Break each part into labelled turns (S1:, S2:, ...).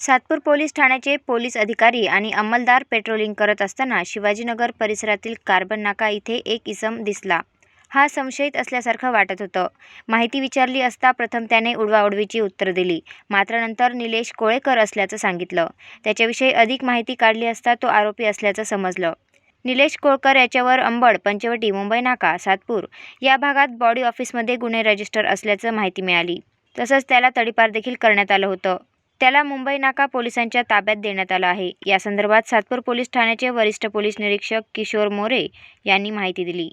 S1: Satpur police ठाण्याचे police अधिकारी आणि अंमलदार पेट्रोलिंग करत असताना शिवाजीनगर परिसरातील कार्बन नाका इथे एक इसम दिसला. हा संशयित असल्यासारखं वाटत होतं. माहिती विचारली असता प्रथम त्याने उडवाउडवीची उत्तर दिली. मात्र नंतर निलेश कोळेकर असल्याचं सांगितलं. त्याच्याविषयी अधिक माहिती काढली असता तो आरोपी असल्याचं समजलं. निलेश कोळकर याच्यावर अंबड पंचवटी मुंबई नाका सातपूर या भागात बॉडी ऑफिसमध्ये गुन्हे रजिस्टर असल्याचं माहिती मिळाली. तसंच त्याला तडीपार देखील करण्यात आलं होतं. त्याला मुंबई नाका पोलिसांच्या ताब्यात देण्यात आलं आहे. यासंदर्भात सातपूर पोलीस ठाण्याचे वरिष्ठ पोलीस निरीक्षक किशोर मोरे यांनी माहिती दिली.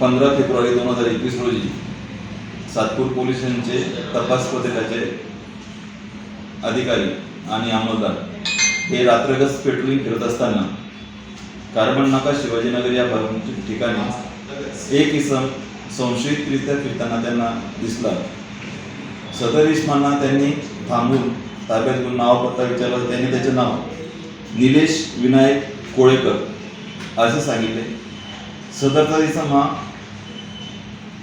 S2: पंधरा फेब्रुवारी दोन हजार एकवीस रोजी सातपूर पोलिसांचे तपास पथकाचे अधिकारी आणि अंमलदार हे रात्रगस पेट्रोलिंग फिरत असताना कार्बन नाका शिवाजीनगर या भागाच्या ठिकाणी एक इसम संशयितरित्या फिरताना त्यांना दिसला. सदर इसमांना त्यांनी थांबून ताब्यात घेऊन नाव पत्ता विचारला त्यांनी त्याचे नाव निलेश विनायक कोळेकर असे सांगितले. सदरचा इसम हा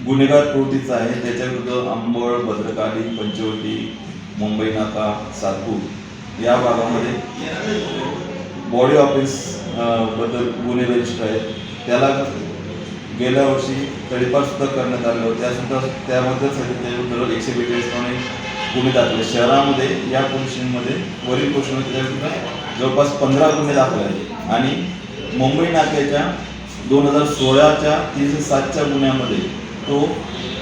S2: गुन्हेगार प्रवृत्तीचा आहे. त्याच्याविरुद्ध आंबळ भद्रकाली पंचवटी मुंबई नाका सातपूर या भागामध्ये बॉडी ऑफिसबद्दल गुन्हे रजिस्टर आहेत. त्याला गेल्या वर्षी तडीपार सुद्धा करण्यात आलं होतं. त्यासुद्धा त्याबद्दल सध्या त्याविरुद्ध एकशे बेचाळीसप्रमाणे गुन्हे दाखले शहरामध्ये या पोलीस वरील पोषण जवळपास पंधरा गुन्हे दाखल आहेत. आणि मुंबई नाक्याच्या दोन हजार सोळाच्या तीनशे सातच्या गुन्ह्यामध्ये तो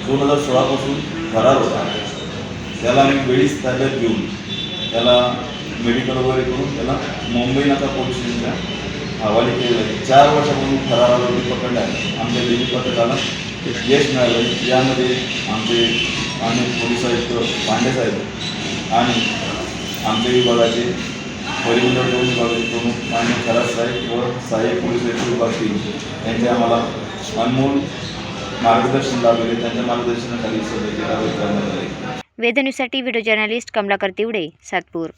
S2: दोन हजार सोळापासून फरार होता त्याला आम्ही वेळीच ताब्यात घेऊन त्याला मेडिकल वगैरे करून त्याला मुंबई नाका पोलीस स्टेशनच्या हवाले केलेलं आहे. चार वर्षापासून फरार आरोपी पकडला आहे. आमच्या दिल्ली पथकाला यश मिळालं आहे. यामध्ये आमचे आणि पोलीस आयुक्त पांडे साहेब आणि आमच्या विभागाचे परिमंडळ दोन विभागाचे प्रमुख मान्य खरात साहेब व सहाय्यक पोलीस आयुक्त विभाग तीन. यांचे आम्हाला अनमोल मार्गदर्शन लाभले त्यांच्या मार्गदर्शनाखाली सध्या कारवाई करण्यात आली.
S1: वेदन्यूसाठी व्हिडिओ जर्नलिस्ट कमलाकर तिवडे सातपूर.